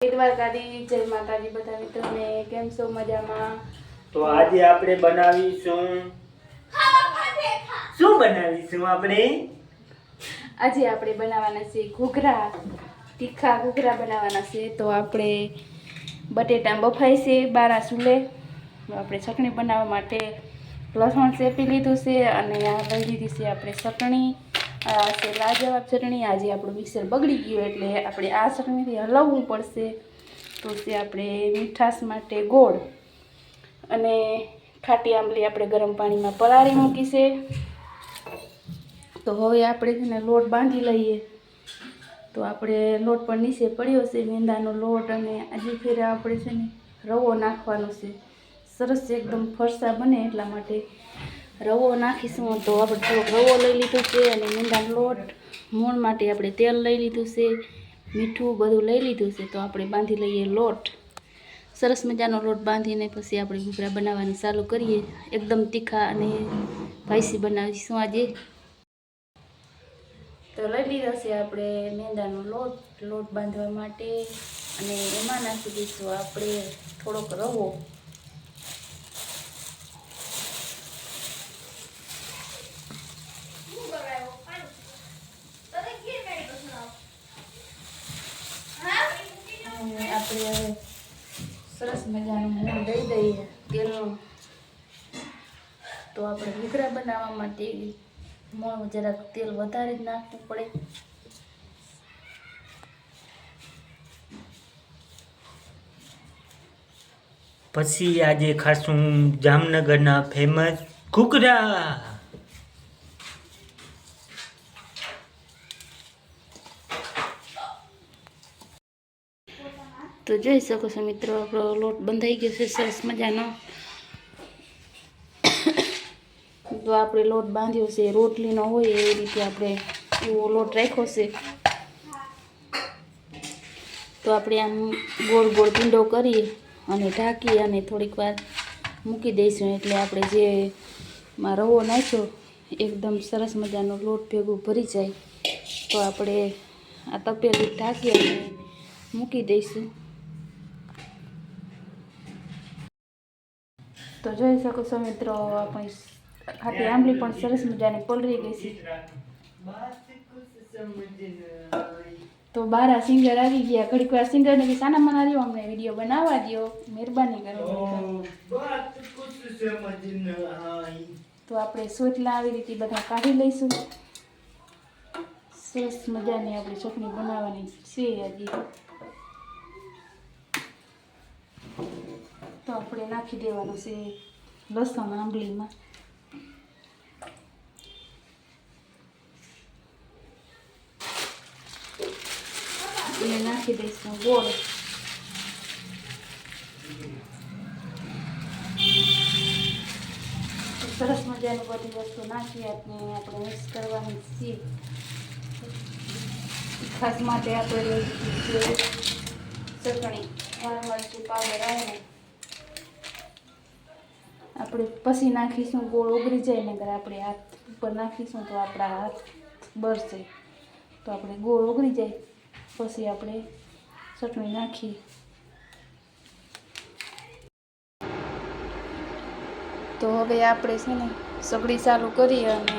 દ્વારકાધી જય માતાજી બધા મિત્રોને કેમ છો મજામાં? તો આજે આપણે બનાવીશું શું બનાવીશું આપણે? આજે આપણે બનાવવાના છે ઘૂઘરા તીખા ઘૂઘરા બનાવવાના છે તો આપણે બટેટા બફાય છે બારા સુલે. આપણે ચટણી બનાવવા માટે લસણ શેપી લીધું છે અને આ લઈ લીધી છે આપણે ચટણી. આ છે લાજવાબ ચટણી. આજે આપણું મિક્સર બગડી ગયું એટલે આપણે આ ચટણીથી હલાવવું પડશે. તો છે આપણે મીઠાશ માટે ગોળ અને ખાટી આંબલી આપણે ગરમ પાણીમાં પલાળી મૂકી છે. તો હવે આપણે છે ને લોટ બાંધી લઈએ. તો આપણે લોટ પણ નીચે પડ્યો છે, મેંદાનો લોટ અને આજે ફેરે આપણે છે ને રવો નાખવાનો છે. સરસ એકદમ ફરસા બને એટલા માટે. રવો નાખીશું તો આપણે થોડોક રવો લઈ લીધો છે અને મેંદાનો લોટ, મૂળ માટે આપણે તેલ લઈ લીધું છે, મીઠું બધું લઈ લીધું છે, તો આપણે બાંધી લઈએ લોટ. સરસ મજાનો લોટ બાંધીને પછી આપણે ઘૂઘરા બનાવવાની ચાલુ કરીએ. એકદમ તીખા અને ભાઈસી બનાવીશું આજે. તો લઈ લીધો છે આપણે મેંદાનો લોટ લોટ બાંધવા માટે. અને એમાં નાખી દઈશું આપણે થોડોક રવો અને આપણે હવે સરસ મજાનું મોણ દઈ દઈએ તેલનું. તો આપણે ઘૂઘરા બનાવવા માટે મોણ જરાક તેલ વધારે જ નાખવું પડે. પછી આજે ખાશું જામનગરના ફેમસ ઘૂઘરા. તો જોઈ શકો છો મિત્રો, આપણો લોટ બંધાઈ ગયો છે, સરસ મજાનો. તો આપણે લોટ બાંધ્યો છે, રોટલીનો હોય એવી રીતે આપણે એવો લોટ રાખ્યો છે. તો આપણે આમ ગોળ ગોળ પીંડો કરી અને ઢાંકી અને થોડીક વાર મૂકી દઈશું. એટલે આપણે જે માં રવો નાખ્યો, એકદમ સરસ મજાનો લોટ ભેગું ભરી જાય. તો આપણે આ તપેલી ઢાંકી અને મૂકી દઈશું. તો જોઈ શકો છો મિત્રો, આપણી ખાટી આંબલી પણ સરસ મજાની પલળી ગઈ છે. તો બારા સિંગર આવી ગયા. ઘડીક વાર સિંગર ને કે સાના મના રહ્યો. અમને વીડિયો બનાવવા દો મહેરબાની કરો તો આપણે સોટલા આવી રીતે બધા કાઢી લઈશું. સરસ મજાની આપણી ચટણી બનાવવાની છે હજી. તો આપણે નાખી દેવાનું છે લસણ આંબલીમાં. અને નાખી દઈશું ગોળ. સરસ મજાનું બધી વસ્તુ નાખી અને આપણે મિક્સ કરવાની છે ખાસ માટે આપણે ચટણી લાલ મરચું પાવડર આવે આપણે પછી નાખીશું, ગોળ ઉગરી જાય ને અગર આપણે હાથ ઉપર નાખીશું તો આપણા હાથ બળશે. તો આપણે ગોળ ઉગરી જાય, પછી આપણે ચટણી નાખીએ. તો હવે આપણે છે ને સગડી ચાલુ કરી અને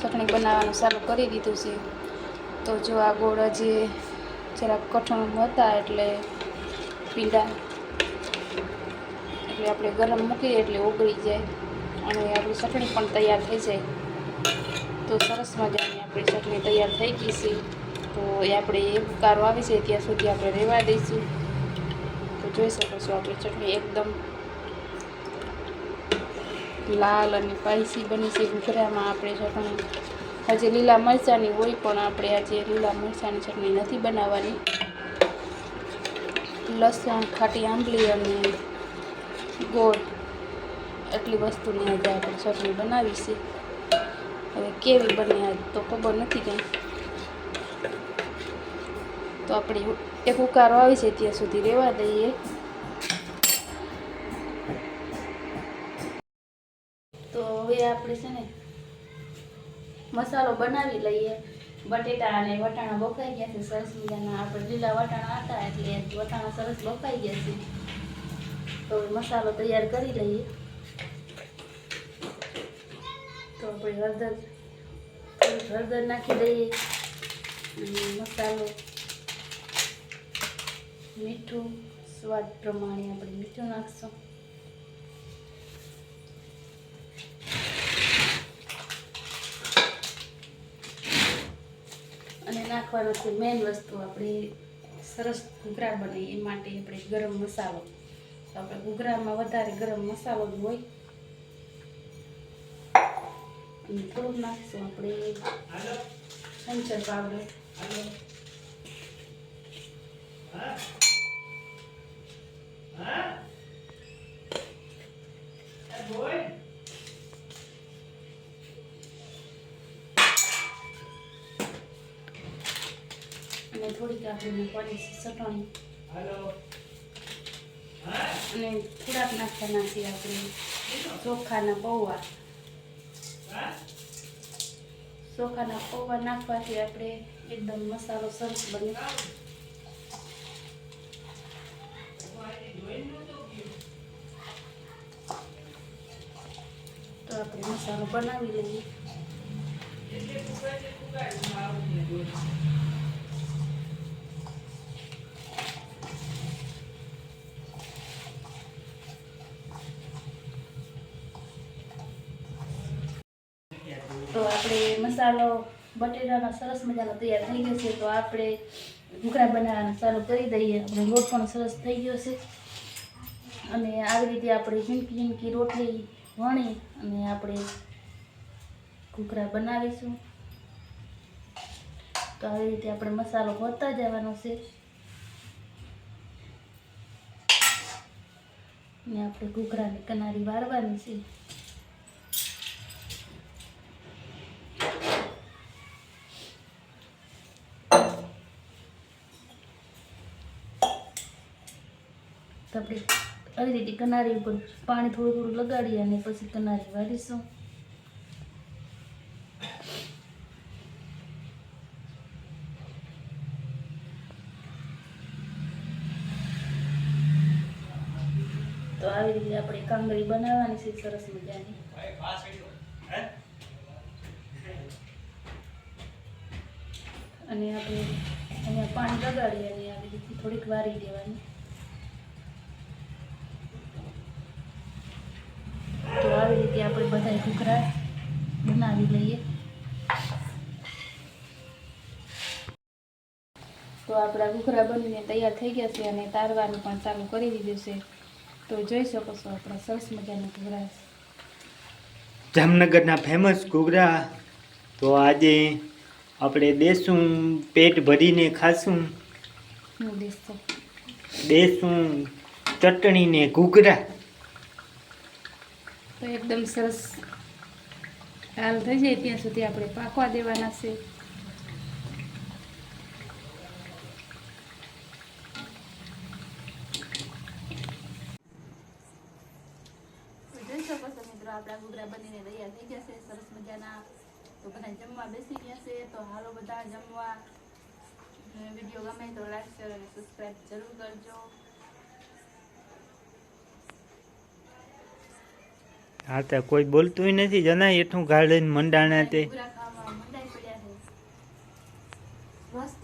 ચટણી બનાવવાનું ચાલુ કરી દીધું છે. તો જો આ ગોળ હજી જરાક કઠણ હતા એટલે પીંડા એટલે આપણે ગરમ મૂકીએ એટલે ઓગળી જાય અને આપણી ચટણી પણ તૈયાર થઈ જાય. તો સરસ મજાની આપણી ચટણી તૈયાર થઈ ગઈ છે. તો એ આપણે એક ઉકારો આવી જાય ત્યાં સુધી આપણે રહેવા દઈશું. તો જોઈ શકો છો આપણી ચટણી એકદમ લાલ અને સ્પાઇસી બની છે. ઘૂઘરામાં આપણે ચટણી આજે લીલા મરચાંની હોય પણ આપણે આજે લીલા મરચાંની ચટણી નથી બનાવવાની. લસણ, ખાટી આંબલી અને ગોળ. એટલી વસ્તુની આજે આપણે ચટણી બનાવી છે હવે કેવી બને આજ તો ખબર નથી કંઈ. તો આપણે એક ઉકારો આવી છે ત્યાં સુધી રહેવા દઈએ. તો હવે આપણે છે ને મસાલો બનાવી લઈએ. બટેટા અને વટાણા બફાઈ ગયા છે, સરસ મજાના. આપણે લીલા વટાણા હતા એટલે વટાણા સરસ બફાઈ ગયા છે. તો મસાલો તૈયાર કરી લઈએ. તો આપણે હળદર હળદર નાખી દઈએ અને મસાલો, મીઠું, સ્વાદ પ્રમાણે આપણે મીઠું નાખશું. અને નાખવાનો છે મેઇન વસ્તુ આપણે સરસ ઘૂઘરા બને એ માટે આપણે ગરમ મસાલો આપણે ઘૂઘરામાં વધારે ગરમ મસાલો જ હોય. થોડુંક નાખીશું આપણે. સંચર પાવડર. થોડીક આપણે પાણી ચટણી. અને થોડાક નાખવાના છે આપણે. ચોખાના પૌવા. ચોખાના પૌવા નાખવાથી આપણે એકદમ મસાલો સરસ બને. તો આપણે મસાલો બનાવી લઈએ તો આપણે મસાલો, બટેટાનો સરસ મજાનો તૈયાર થઈ ગયો છે. તો આપણે ઘૂઘરા બનાવવાનું ચાલુ કરી દઈએ. આપણે લોટ પણ સરસ થઈ ગયો છે. અને આવી રીતે આપણે ઝીણકી ઝીણકી રોટલી વણી અને આપણે ઘૂઘરા બનાવીશું. તો આવી રીતે આપણે મસાલો ભરતા જવાનો છે. ને આપણે ઘૂઘરાની કનારી વાળવાની છે. આપણે આવી રીતે કનારી ઉપર પાણી થોડું થોડું લગાડીએ અને પછી કનારી વાળીશું. તો આવી રીતે આપણે કાંગરી બનાવવાની છે, સરસ મજાની. અને આપણે અહીંયા પાણી લગાડીએ અને આવી રીતે થોડીક વારી દેવાની. તો આવી રીતે આપણે બધા ઘૂઘરા બનાવી લઈએ. તો આપણા ઘૂઘરા બનીને તૈયાર થઈ ગયા છે અને તારવાનું પણ ચાલુ કરી દીધું છે. તો જોઈ શકો છો આપણા સરસ મજાના ઘૂઘરા જામનગરના ફેમસ ઘૂઘરા. તો આજે આપણે દેશું પેટ ભરીને ખાશું. દેશું ચટણીને ઘૂઘરા. તો એકદમ સરસ હાલ થઈ જાય ત્યાં સુધી આપણે પાકવા દેવાના છે. જોઈ શકો છો મિત્રો, આપણા ગુગરા બનીને તૈયાર થઈ ગયા છે. સરસ મજાના. તો બધા જમવા બેસી ગયા છે. તો હાલો બધા જમવા. વીડિયો ગમે તો લાઈક, શેર અને સબસ્ક્રાઈબ જરૂર કરજો. હા તો કોઈ બોલતું નથી. જના એઠું ગાર્ડન મંડાણા તે. મસ્ત